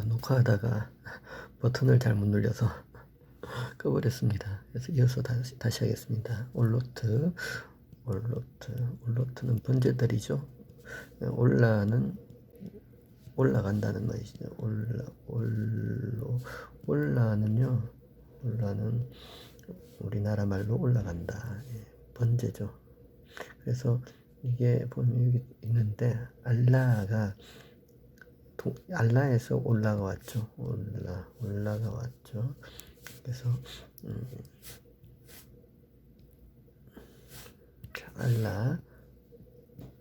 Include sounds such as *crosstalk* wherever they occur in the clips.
녹화하다가 *laughs* 버튼을 잘못 눌려서 *laughs* 꺼버렸습니다. 그래서 이어서 다시, 다시 하겠습니다. 올로트, 올로트, 올로트는 번제들이죠. 올라는 올라간다는 말이죠. 올라, 올로, 올라는요, 올라는 우리나라 말로 올라간다. 예, 번제죠. 그래서 이게 보면 여기 있는데 알라가 도, 알라에서 올라가 왔죠. 올라 올라가 왔죠. 그래서 음, 자, 알라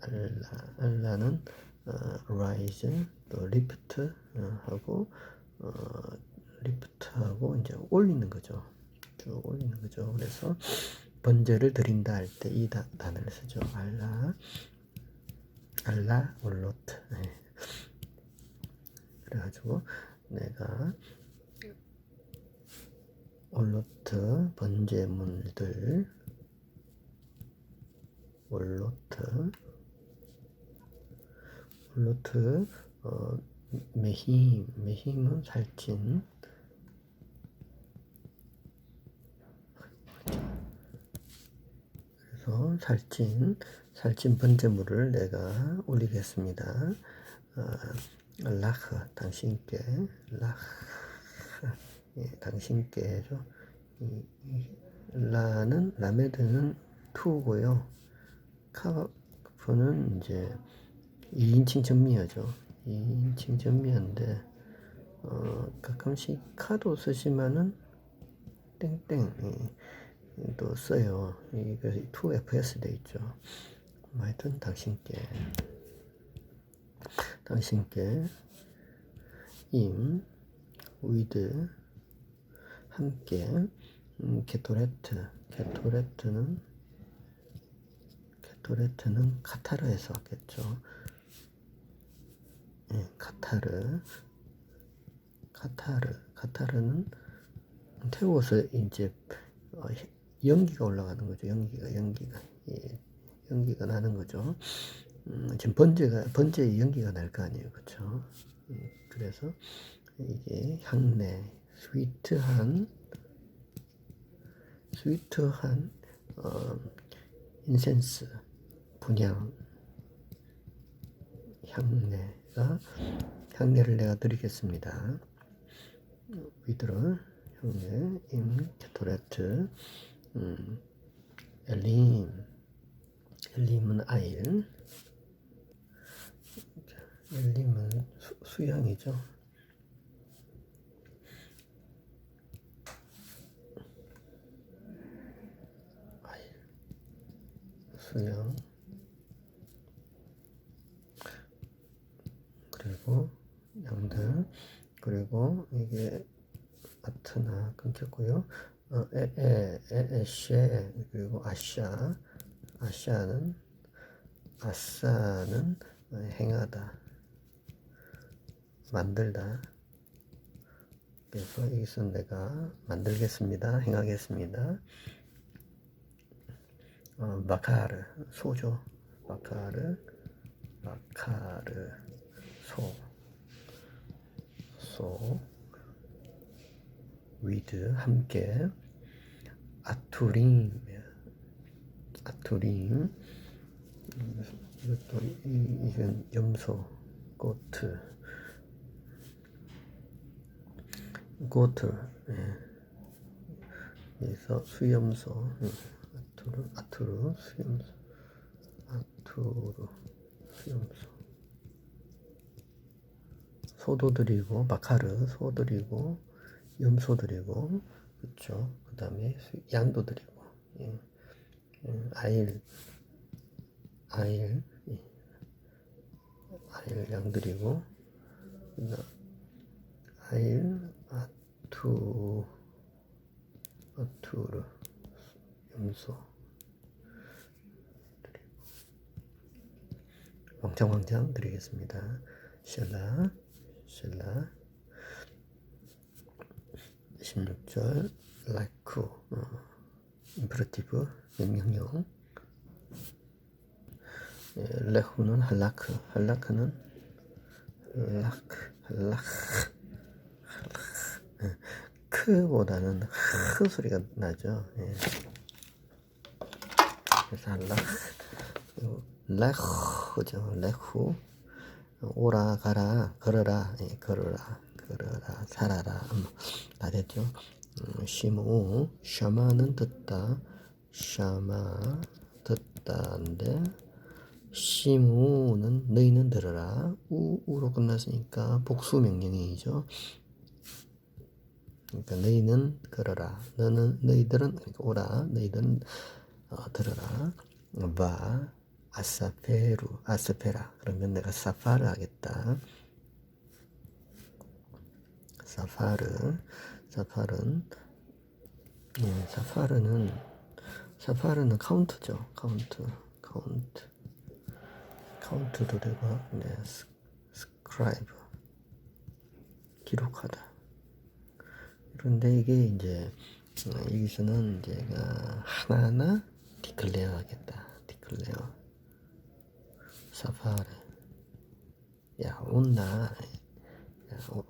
알라 알라는 어, rise 또 lift 어, 하고 어, lift하고 이제 올리는 거죠. 쭉 올리는 거죠. 그래서 번제를 드린다 할 때 이 단어를 쓰죠. 알라 알라 올로트. 네. 그래가지고 내가 올로트 번제물들 올로트 올로트 어, 메힘 메힘은 살찐 그래서 살찐 살찐 번제물을 내가 올리겠습니다. 아, 라흐 당신께 라흐 예, 당신께죠. 이, 이, 라는 라메드는 투고요. 카프는 이제 2인칭 전미어죠. 2인칭 전미어인데 어, 가끔씩 카도 쓰시면은 땡땡 예, 또 써요. 이거 2FS 돼 있죠. 뭐 하여튼 당신께 당신께 임 위드 함께 음, 게토레트 게토레트는 게토레트는 카타르에서 왔겠죠. 예, 카타르 카타르 카타르는 태워서 이제 어, 연기가 올라가는 거죠. 연기가 연기가 예, 연기가 나는 거죠. 음, 지금 번제가 번제에 연기가 날 거 아니에요, 그렇죠? 그래서 이게 향내, 스위트한, 스위트한 어, 인센스 분양 향내가 향내를 내가 드리겠습니다. 위드럴 향내 임 캐토레트 음, 엘림 엘림은 아일 엘림은 수, 수양이죠. 수양. 그리고 양들. 그리고 이게 아트나 끊겼고요. 어, 에, 에, 에, 에쉐 그리고 아샤. 아샤는 아싸는 행하다 만들다. 그래서 여기서 내가 만들겠습니다. 행하겠습니다. 어, 마카르 소죠 마카르 마카르 소. 소, 위드 함께. 아투림 아투림 이것도 이, 이건 염소 고트 고트 예. 그래서 수염소 예. 아투르 아투르 수염소 아투르 수염소 소도 드리고 마카르 소 드리고 염소 드리고 그렇죠 그 다음에 양도 드리고 예. 예. 아일 아일 예. 아일 양 드리고 아일 아 투 아투르 염소. 드리고 왕창왕창 드리겠습니다. 샬라 샬라. 16절 라이쿠 어, 임프라티브 명령형 예, 레후는 할라크 할라크는 할라크 할라크 크보다는 흐 소리가 나죠. 예. 그래서 알라 레후죠. 레후 오라 가라 걸어라 예, 걸어라 걸어라 살아라 음, 다 됐죠. 음, 시무 샤마는 듣다 샤마 듣다인데 시무는 너희는 들어라 우 우로 끝났으니까 복수 명령이죠. 그러니까 너희는 걸어라. 너는 너희들은 그러니까 오라. 너희들은 어, 들어라. 바 아사페루 아스페라. 그러면 내가 사파를 하겠다. 사파르 사파른 예, 사파르는 사파르는 카운트죠. 카운트 카운트 카운트도 되고 네, 스, 스크라이브 기록하다. 그런데 이게 이제 어, 여기서는 제가 하나하나 디클레어 하겠다. 디클레어. 사파르 야 온나 야, 오,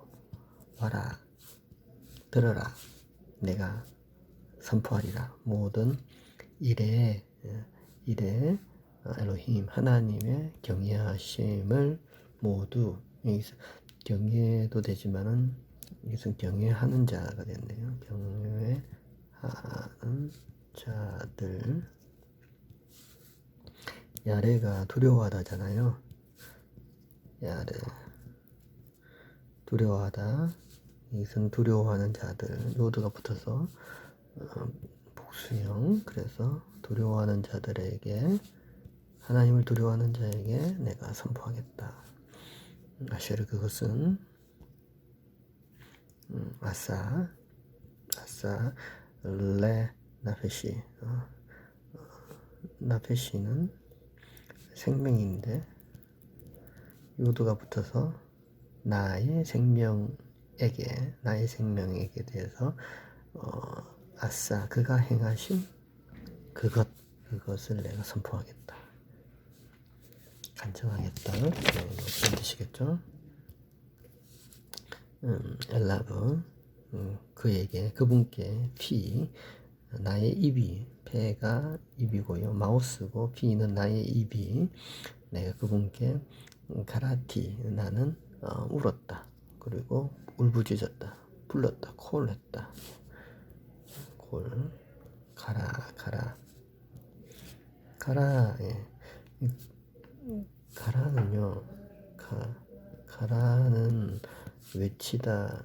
와라. 들어라. 내가 선포하리라. 모든 일에 어, 일에 어, 엘로힘 하나님의 경외하심을 모두 여기서 경외도 되지만은 여기서 경외하는 자가 됐네요. 경외하는 자들 야레가 두려워하다잖아요. 야레 두려워하다 이것은 두려워하는 자들 요드가 붙어서 어, 복수형 그래서 두려워하는 자들에게 하나님을 두려워하는 자에게 내가 선포하겠다. 아쉐르 그것은 음, 아싸. 아싸. 레 나페시. 어, 어, 나페시는 생명인데 요드가 붙어서 나의 생명에게 나의 생명에게 대해서 어, 아싸. 그가 행하신 그것 그것을 내가 선포하겠다. 간청하겠다. 네, 무슨 뜻이겠죠? 음, 엘라브 음, 그에게 그분께 피 나의 입이 배가 입이고요. 마우스고 피는 나의 입이 내가 그분께 가라티 나는 어, 울었다. 그리고 울부짖었다 불렀다 콜했다. 콜 가라 가라. 가라 예. 가라는요 가 가라는 외치다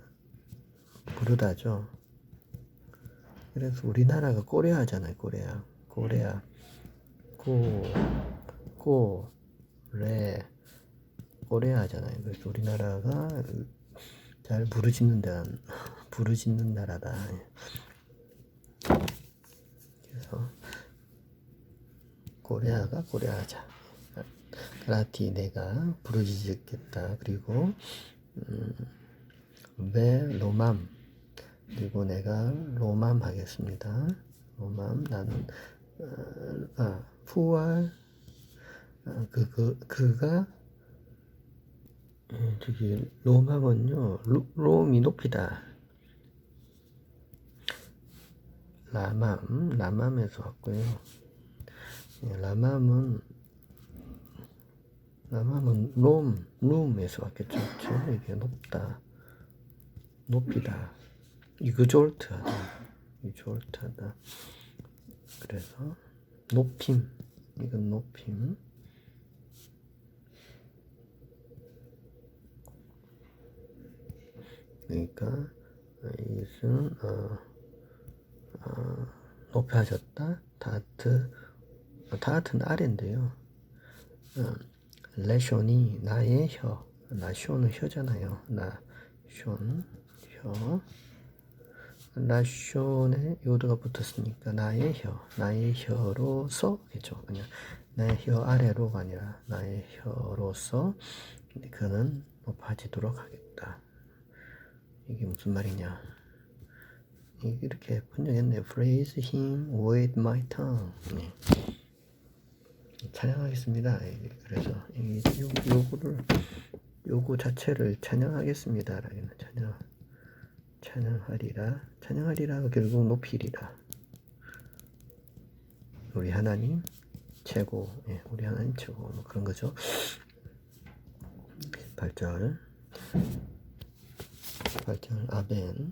부르다죠. 그래서 우리나라가 꼬레아 잖아요. 꼬레아. 꼬레아. 고, 고, 레, 꼬레아 잖아요. 그래서 우리나라가 잘 부르짖는 데 *laughs* 부르짖는 나라다. 그래서 꼬레아가 꼬레아자. 그라티 내가 부르짖겠다. 그리고 음, 베 로맘 그리고 내가 로맘 하겠습니다. 로맘 나는 어, 아 푸알 아, 그, 그 그가 음, 저기 로맘은요 로, 롬이 높이다. 라맘 라맘에서 왔고요. 예, 라맘은 라맘은 롬 룸에서 왔겠죠. 그렇죠? 이게 높다. 높이다. 이그졸트하다. 이그졸트하다. 그래서 높임. 이건 높임. 그러니까 이것은 어, 어, 높여졌다. 다트 다트는 아래인데요. 어, 레션이 나의 혀. 나쇼는 혀잖아요. 나쇼 혀. 라쇼에 요드가 붙었으니까 나의 혀, 나의 혀로서 겠죠. 그냥 나의 혀 아래로가 아니라 나의 혀로서 그는 높아지도록 하겠다. 이게 무슨 말이냐? 이렇게 번역했네요. Praise him with my tongue. 네. 찬양하겠습니다. 그래서 이 요, 요거를 요거 자체를 찬양하겠습니다. 라는 찬양. 찬양하리라. 찬양하리라 결국 높이리라. 우리 하나님 최고. 예, 우리 하나님 최고. 뭐 그런 거죠. 8절. 8절. 아벤.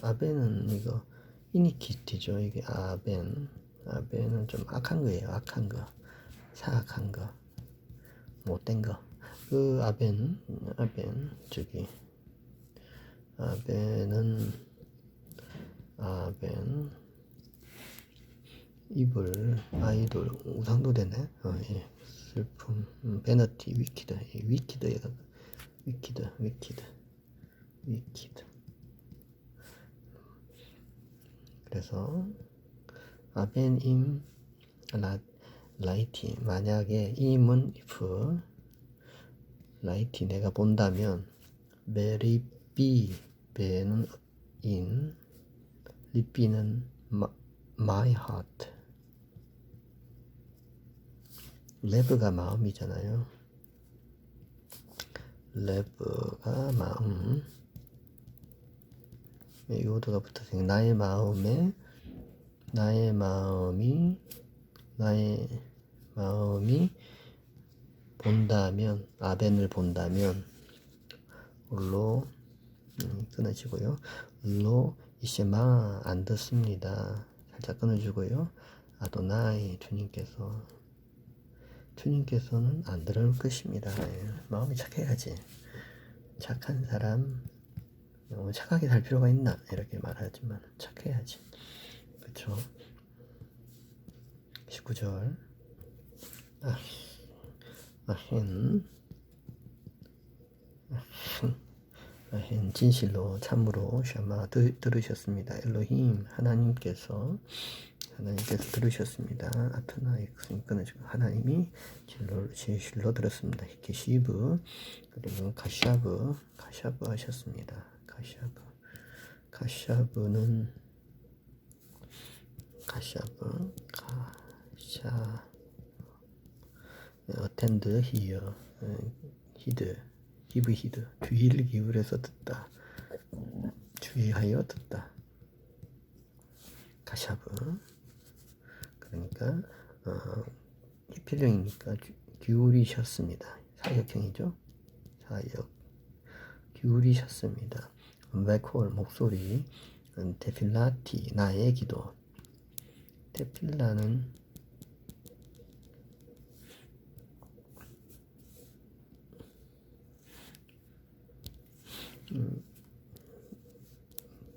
아벤은 이거 이니키티죠. 이게 아벤. 아벤은 좀 악한 거예요. 악한 거. 사악한 거. 못된 거그 아벤 아벤 저기 아벤은 아벤. 이불 아이돌 우상도 되네. 어, 예. 슬픔 음, 베너티 위키드. 예, 위키드가. 위키드 위키드. 위키드. 그래서 아벤임 라, 라이티. 만약에 임은 if 라이티 내가 본다면 메리 비 베는 in 리비는 마, my heart 레브가 마음이잖아요. 레브가 마음. 이 요드가 붙어서 나의 마음에 나의 마음이 나의 마음이 본다면 아벤을 본다면 로 음, 끊어지고요. 로 이시마 안 듣습니다. 살짝 끊어주고요. 아도나이 주님께서. 주님께서는 안 들을 것입니다. 예, 마음이 착해야지. 착한 사람 어, 착하게 살 필요가 있나? 이렇게 말하지만 착해야지. 그쵸? 19절. 아, 아힌 아힌 진실로 참으로 샤마 들, 들으셨습니다. 엘로힘 하나님께서 하나님께서 들으셨습니다. 아트나 익스님 끊어지고 하나님이 진로, 진실로 들었습니다. 게시브 그리고 가샤브 가샤브 하셨습니다. 가샤브 가샤브는 가샤브 가샤 어텐드 히어 히드 기브 히드 주의를 기울여서 듣다. 주의하여 듣다. 가샤브 그러니까 어, 필령이니까 기울이셨습니다. 사역형이죠? 사역. 기울이셨습니다. 웨콜 목소리. 데필라티 나의 기도. 데필라는 음,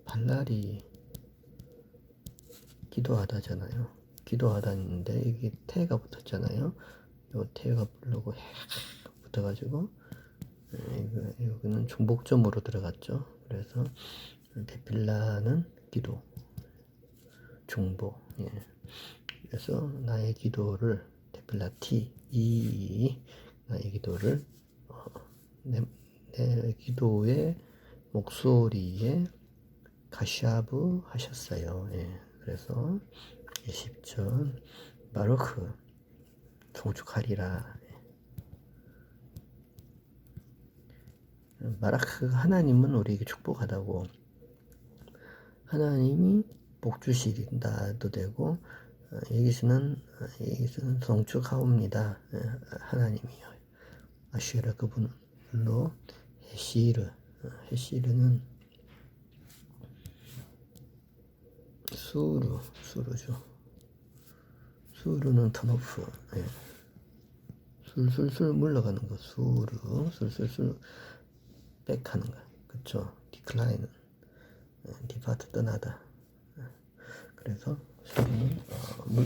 발랄이 기도하다잖아요. 기도하다는데 이게 태가 붙었잖아요. 요 태가 부르고 붙어가지고 여기는 중복점으로 들어갔죠. 그래서 데필라는 기도, 중복. 예. 그래서 나의 기도를 데필라티 이 나의 기도를 어, 내, 내 기도의 목소리에 가샤브 하셨어요. 예. 그래서 20절 바로크 송축하리라. 마라크 하나님은 우리에게 축복하다고 하나님이 복 주시린다도 되고 어, 여기서는 여기서는 성축하옵니다 하나님이요 아시라 그분로 헤시르 헤시르는 수루 수루죠. 수루는 턴오프 예. 술술술 물러가는 거 수루 술술술 백하는 거. 그쵸? 디클라인은. 디파트 떠나다. 그래서 수루는 어, 물,